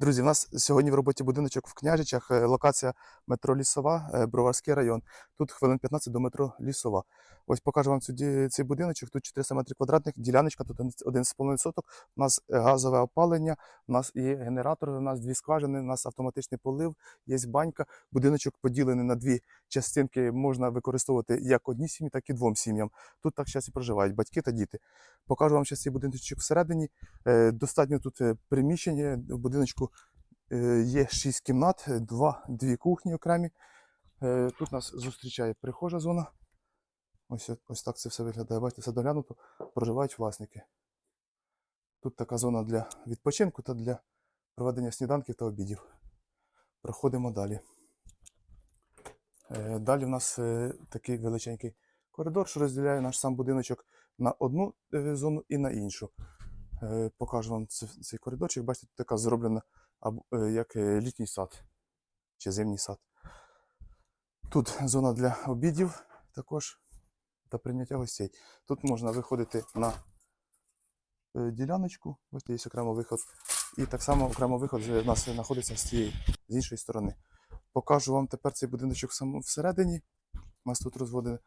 Друзі, у нас сьогодні в роботі будиночок в Княжичах, е, локація метро Лісова, е, Броварський район. Тут хвилин 15 до метро Лісова. Ось покажу вам цю цей будиночок. Тут 400 метрів квадратних, діляночка, тут 1,5 соток. У нас е, газове опалення, у нас є генератори, у нас дві скважини, у нас автоматичний полив, є банька. Будиночок поділений на дві частинки, можна використовувати як одній сім'ї, так і двом сім'ям. Тут так зараз і проживають батьки та діти. Покажу вам зараз цей будиночок всередині. Достатньо тут приміщення. В будиночку є 6 кімнат, е, два, дві кухні окремі. Е, Тут нас зустрічає прихожа зона. Ось, ось так це все виглядає. Бачите, все доглянуто, проживають власники. Тут така зона для відпочинку та для проведення сніданків та обідів. Проходимо далі. Е, Далі в нас е, такий величенький коридор, що розділяє наш сам будиночок на одну е, зону і на іншу. Е, Покажу вам цей коридорчик. Бачите, тут така зроблена е, як е, літній сад чи зимній сад. Тут зона для обідів також та прийняття гостей. Тут можна виходити на е, діляночку, ось є окремо виход. І так само окремо виход е, у нас знаходиться з цієї, з іншої сторони. Покажу вам тепер цей будиночок всередині. У нас тут розводене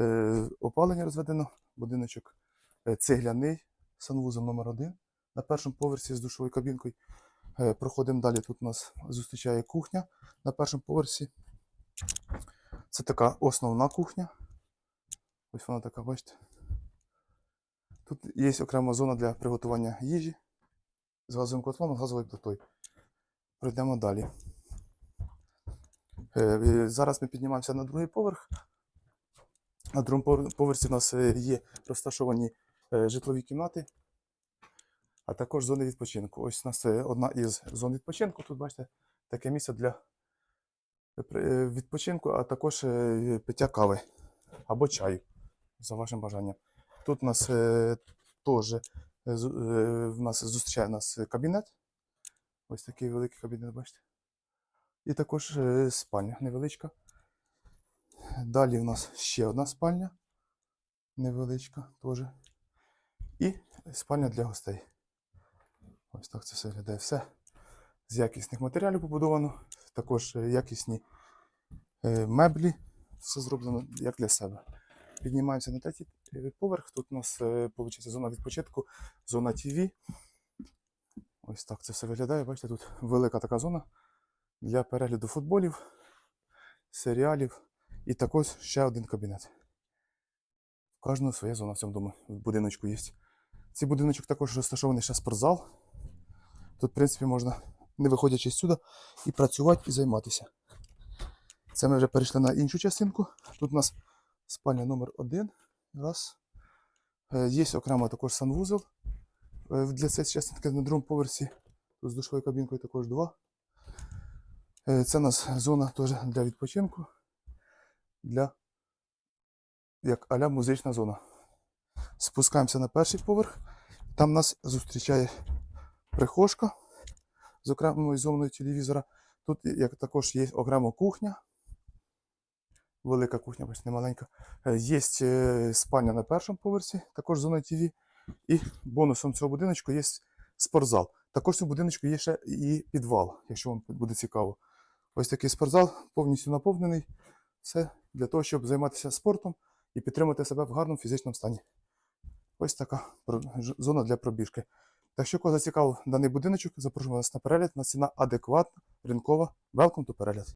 е, опалення розведено, будиночок е, цегляний, санвузол номер 1 на першому поверсі з душовою кабінкою. Е, Проходимо далі. Тут нас зустрічає кухня на першому поверсі. Це така основна кухня. Ось вона така, бачите. Тут є окрема зона для приготування їжі з газовим котлом, з газовою плитою. Пройдемо далі. Е, Зараз ми піднімаємося на другий поверх. На другому поверсі у нас е, є розташовані житлові кімнати, а також зони відпочинку. Ось у нас е, одна із зон відпочинку. Тут бачите таке місце для е, е, відпочинку, а також е, пиття кави або чаю за вашим бажанням. Тут у нас теж в нас зустрічає нас кабінет. Ось такий великий кабінет, бачите. І також спальня невеличка. Далі в нас ще одна спальня. Невеличка теж. І спальня для гостей. Ось так це все виглядає. Все з якісних матеріалів побудовано. Також е, якісні е, меблі. Все зроблено як для себе. Піднімаємося на третій е, поверх. Тут у нас виходить зона відпочинку, зона ТВ. Ось так це все виглядає. Бачите, тут велика така зона для перегляду футболів, серіалів і також ще один кабінет. У кожного своя зона в цьому будиночку є. Цей будиночок також розташований ще спортзал. Тут, в принципі, можна, не виходячи сюди, і працювати, і займатися. Це ми вже перейшли на іншу частинку. Тут у нас спальня номер один. Раз. Е, Є окремо також санвузол. Е, Для цієї частинки на другому поверсі. Тут з душовою кабінкою також два. Е, Це у нас зона теж для відпочинку. Для як аля музична зона. Спускаємося на перший поверх. Там нас зустрічає прихожка з окремою зоною телевізора. Тут як також є окрема кухня. Велика кухня, бачите, не маленька. Е, Є е, спальня на першому поверсі, також зона ТВ. І бонусом цього будиночку є спортзал. Також в цьому будиночку є ще і підвал, якщо вам буде цікаво. Ось такий спортзал повністю наповнений. Все для того, щоб займатися спортом і підтримати себе в гарному фізичному стані. Ось така зона для пробіжки. Так що, кого зацікавив даний будиночок, запрошую вас на перегляд. На ціна адекватна, ринкова. Welcome to перегляд.